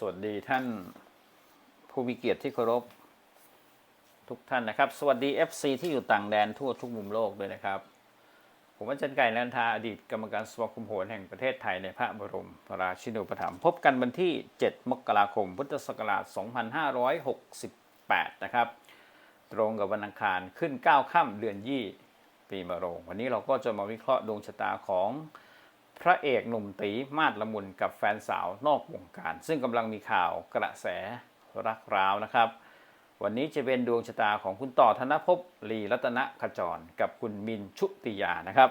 สวัสดีท่านผู้มีเกียรติที่เคารพทุกท่านนะครับ สวัสดี FC ที่อยู่ต่างแดนทั่วทุกมุมโลกด้วยนะครับ ผมอาจารย์ไก่นันทาอดีตกรรมการสมาคมโหรแห่งประเทศไทยในพระบรมราชินูปถัมภ์พบกันวันที่ 7 มกราคม พุทธศักราช 2568 นะครับ ตรงกับวันอังคารขึ้น 9 ค่ำเดือนยี่ปีมะโรง วันนี้เราก็จะมาวิเคราะห์ดวงชะตาของ พระเอกหนุ่มตีมาดละมุนกับแฟนสาวนอกวงการ ซึ่งกำลังมีข่าวกระแสรักร้าวนะครับ วันนี้จะเป็นดวงชะตาของคุณต่อธนภพลีรัตนขจร กับคุณมินชุติยานะครับ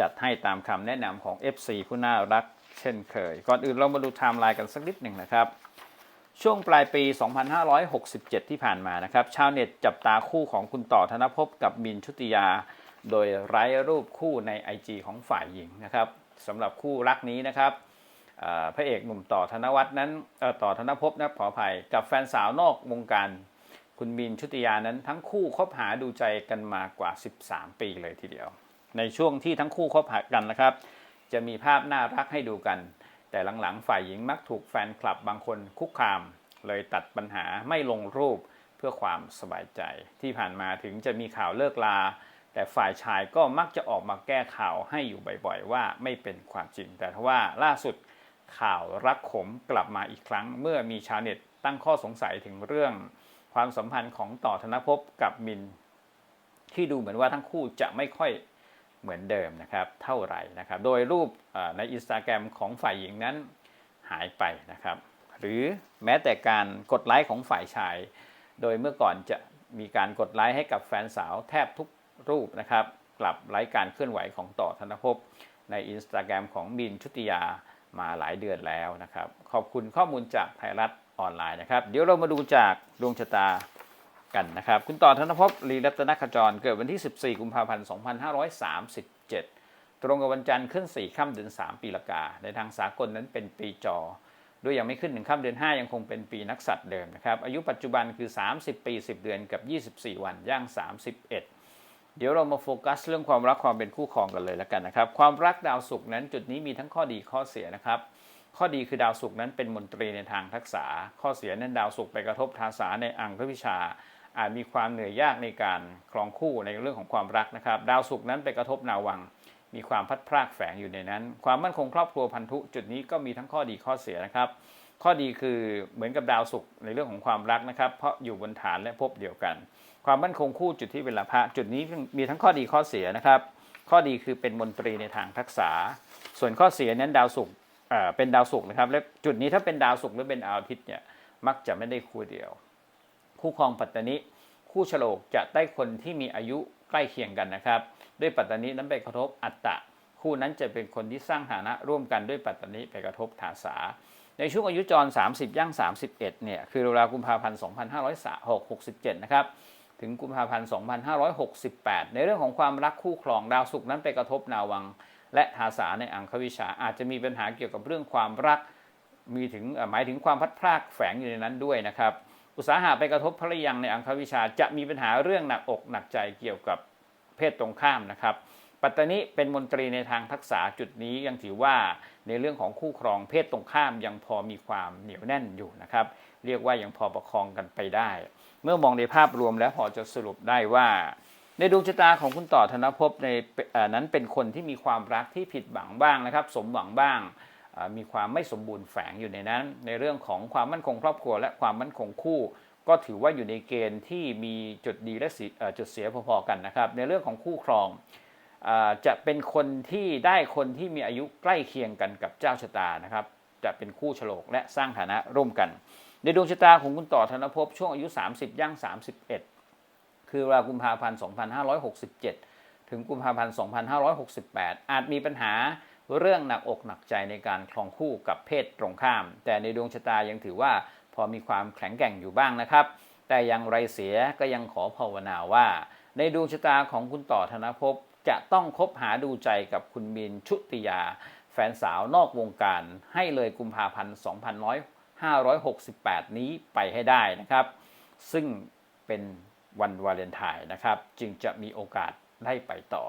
จัดให้ตามคำแนะนำของ FC ผู้น่ารักเช่นเคย ก่อนอื่นเรามาดูไทม์ไลน์กันสักนิดหนึ่งนะครับช่วงปลายปี 2567 ที่ผ่านมานะครับ ชาวเน็ตจับตาคู่ของคุณต่อธนภพกับมินชุติยา โดยไร้รูปคู่ใน IG ของฝ่ายหญิงนะครับ สำหรับคู่รักนี้นะครับพระเอกหนุ่มต่อธนวัฒน์นั้นต่อธนภพนะขออภัยกับแฟนสาวนอกวงการคุณมินชุติยานั้นทั้งคู่คบหาดูใจกันมากว่า 13 ปีเลยทีเดียว ในช่วงที่ทั้งคู่คบหากันนะครับ จะมีภาพน่ารักให้ดูกัน แต่หลังๆ ฝ่ายหญิงมักถูกแฟนคลับบางคนคุกคาม เลยตัดปัญหาไม่ลงรูปเพื่อความสบายใจ ที่ผ่านมาถึงจะมีข่าวเลิกลา แต่ฝ่ายชายก็มักจะออกมาแก้ข่าวให้อยู่บ่อยๆ ว่าไม่เป็นความจริง แต่ทว่าล่าสุดข่าวรักขมกลับมาอีกครั้ง เมื่อมีชาวเน็ตตั้งข้อสงสัยถึงเรื่อง ความสัมพันธ์ของต่อธนภพกับมิน ที่ดูเหมือนว่าทั้งคู่จะไม่ค่อยเหมือนเดิมนะครับเท่าไหร่นะครับ โดยรูปในอินสตาแกรมของฝ่ายหญิงนั้นหายไปนะครับ หรือแม้แต่การกดไลค์ของฝ่ายชาย โดยเมื่อก่อนจะมีการกดไลค์ให้กับแฟนสาวแทบทุก รูปนะครับ กลับไลค์การเคลื่อนไหวของต่อธนภพในอินสตาแกรมของมินชุติยามาหลายเดือนแล้วนะครับ ขอบคุณข้อมูลจากไทยรัฐออนไลน์นะครับ เดี๋ยวเรามาดูจากดวงชะตากันนะครับ คุณต่อธนภพลีรัตนขจรเกิดวันที่ 14 กุมภาพันธ์ 2537 ตรงกับวันจันทร์ขึ้น 4 ค่ำเดือน 3 ปีละกา ในทางสากลนั้นเป็นปีจอ ด้วยยังไม่ขึ้น1ค่ำเดือน 5 ยังคงเป็นปีนักสัตว์เดิมนะครับ อายุปัจจุบันคือ 30 ปี 10 เดือนกับ 24 วัน ย่าง 31 เดี๋ยวเรามาโฟกัสเรื่องความรักความเป็นคู่ครองกันเลยแล้วกันนะครับ ความรักดาวศุกร์นั้นจุดนี้มีทั้งข้อดีข้อเสียนะครับ ข้อดีคือดาวศุกร์นั้นเป็นมนตรีในทางทักษะ ข้อเสียนั้นดาวศุกร์ไปกระทบทาสาในอังควิชา อาจมีความเหนื่อยยากในการครองคู่ในเรื่องของความรักนะครับ ดาวศุกร์นั้นไปกระทบนาวัง มีความพัดพรากแฝงอยู่ในนั้น ความมั่นคงครอบครัวพันธุ จุดนี้ก็มีทั้งข้อดีข้อเสียนะครับ ข้อดีคือเหมือนกับดาวศุกร์ในเรื่องของความรักนะครับ เพราะอยู่บนฐานและภพเดียวกัน ความมั่นคงคู่จุดที่เป็นลาภะจุดนี้มีทั้งข้อดีข้อเสียนะครับ ข้อดีคือเป็นมนตรีในทางทักษะส่วนข้อเสียนั้นดาวศุกร์เป็นดาวศุกร์นะครับและจุดนี้ถ้าเป็นดาวศุกร์หรือเป็นดาวอาทิตย์เนี่ยมักจะไม่ได้คู่เดียว คู่ครองปัตตานิคู่ฉลกจะได้คนที่มีอายุใกล้เคียงกันนะครับ ด้วยปัตตานินั้นไปกระทบอัตตะ คู่นั้นจะเป็นคนที่สร้างฐานะร่วมกันด้วยปัตตานิไปกระทบฐาสา ในช่วงอายุจร 30 ย่าง 31 เนี่ย คือราวกุมภาพันธ์ 2567 นะครับ ถึงกุมภาพันธ์ 2568 ในเรื่องของความรักคู่ครองดาวศุกร์นั้นไปกระทบนาวัง และทาสาในอังควิชา อาจจะมีปัญหาเกี่ยวกับเรื่องความรัก มีถึงหมายถึงความพัดพรากแฝงอยู่ในนั้นด้วยนะครับ อุตสาหะไปกระทบภรรยังในอังควิชาจะมีปัญหาเรื่องหนักอกหนักใจเกี่ยวกับเพศตรงข้ามนะครับ ปัตตานิเป็นมนตรีในทางทักษะจุดนี้ยังถือว่าในเรื่องของคู่ครองเพศตรงข้ามยังพอมีความเหนียวแน่นอยู่นะครับ เรียกว่ายังพอประคองกันไปได้ เมื่อมองในภาพรวมแล้วพอจะสรุปได้ว่า ในดวงชะตาของคุณต่อธนภพในนั้นเป็นคนที่มีความรักที่ผิดหวังบ้างนะครับ สมหวังบ้างมีความไม่สมบูรณ์แฝงอยู่ในนั้น ในเรื่องของความมั่นคงครอบครัวและความมั่นคงคู่ ก็ถือว่าอยู่ในเกณฑ์ที่มีจุดดีและจุดเสียพอๆกันนะครับ ในเรื่องของคู่ครอง จะเป็นคนที่ได้คนที่มีอายุใกล้เคียงกันกับเจ้าชะตานะครับ จะเป็นคู่ฉลกและสร้างฐานะร่วมกัน ในดวงชะตาของคุณต่อธนภพช่วงอายุ 30 ย่าง 31 คือราวกุมภาพันธ์ 2567 ถึงกุมภาพันธ์ 2568 อาจมีปัญหาเรื่องหนักอกหนักใจในการครองคู่กับเพศตรงข้าม แต่ในดวงชะตายังถือว่าพอมีความแข็งแกร่งอยู่บ้างนะครับ แต่ย่างไรเสียก็ยังขอภาวนาว่า ในดวงชะตาของคุณต่อธนภพ จะต้องคบหาดูใจกับคุณมินชุติยา แฟนสาวนอกวงการ ให้เลยกุมภาพันธ์2568 นี้ไปให้ได้นะครับ ซึ่งเป็นวันวาเลนไทน์นะครับ จึงจะมีโอกาสได้ไปต่อ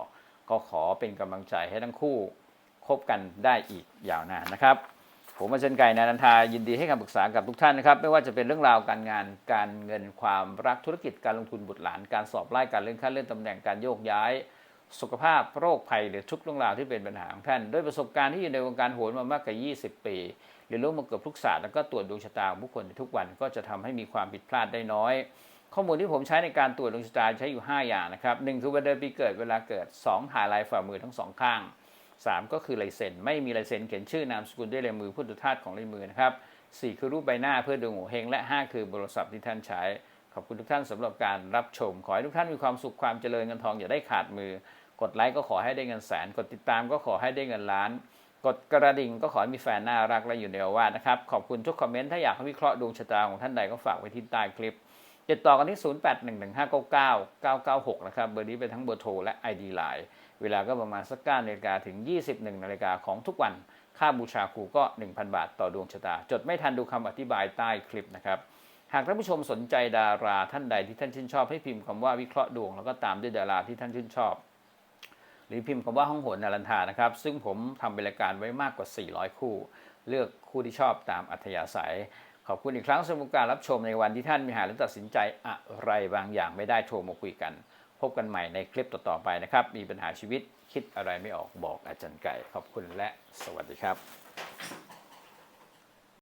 ก็ขอเป็นกำลังใจให้ทั้งคู่คบกันได้อีกยาวนานนะครับ ผมอาจารย์ไก่นานันทายินดีให้คำปรึกษากับทุกท่านนะครับ ไม่ว่าจะเป็นเรื่องราวการงานการเงินความรักธุรกิจการลงทุนบุตรหลาน การสอบไล่การเลื่อนขั้นเลื่อนตำแหน่งการโยกย้าย สุขภาพโรคภัยหรือทุกเรื่องราวที่เป็นปัญหาของท่าน ด้วยประสบการณ์ที่อยู่ในวงการโหนมามากกว่า 20 ปีเรียนรู้มาเกือบทุกศาสตร์แล้วก็ตรวจดวงชะตาของผู้คนในทุกวันก็จะทำให้มีความผิดพลาดได้น้อย ข้อมูลที่ผมใช้ในการตรวจดวงชะตาใช้อยู่ 5 อย่างนะครับหคือวันเดือนปีเกิดเวลาเกิด 2 ถ่ายลายฝ่ามือทั้งสองข้าง 3 ก็คือลายเซ็นไม่มีลายเซ็นเขียนชื่อนามสกุลด้วยลายมือพุทธทาสของลายมือนะครับ4คือรูปใบหน้าเพื่อดูโงเฮงและ 5 คือโทรศัพท์ที่ท่านใช้ ขอบคุณทุกท่านสำหรับการรับชม ขอให้ทุกท่านมีความสุขความเจริญเงินทองอย่าได้ขาดมือ กดไลค์ก็ขอให้ได้เงินแสน กดติดตามก็ขอให้ได้เงินล้าน กดกระดิ่งก็ขอให้มีแฟนน่ารักและอยู่ในอวาสนะครับ ขอบคุณทุกคอมเมนต์ถ้าอยากให้วิเคราะห์ดวงชะตาของท่านใดก็ฝากไว้ที่ใต้คลิปติดต่อกันที่ 0811599996 นะครับ เบอร์นี้เป็นทั้งเบอร์โทรและ ID Line เวลาก็ประมาณสัก9นาฬิกาถึง 21นาฬิกาของทุกวัน ค่าบูชาครูก็ 1,000 บาทต่อดวงชะตา จดไม่ทันดูคำอธิบายใต้คลิปนะครับากท่านผู้ชมสนใจดาราท่านใดที่ท่านชื่นชอบให้พิมพ์คำว่าวิเคราะห์ดวงแล้วก็ตามด้วยดาราที่ท่านชื่นชอบ หรือพิมพ์คำว่าห้องโหนนารันทานะครับ ซึ่งผมทำเป็นรายการไว้มากกว่า 400 คู่ เลือกคู่ที่ชอบตามอัธยาศัย ขอบคุณอีกครั้งสำหรับการรับชมในวันที่ท่านมีหาหรือตัดสินใจอะไรบางอย่างไม่ได้โทรมาคุยกัน พบกันใหม่ในคลิปต่อๆไปนะครับ มีปัญหาชีวิตคิดอะไรไม่ออกบอกอาจารย์ไก่ ขอบคุณและสวัสดีครับ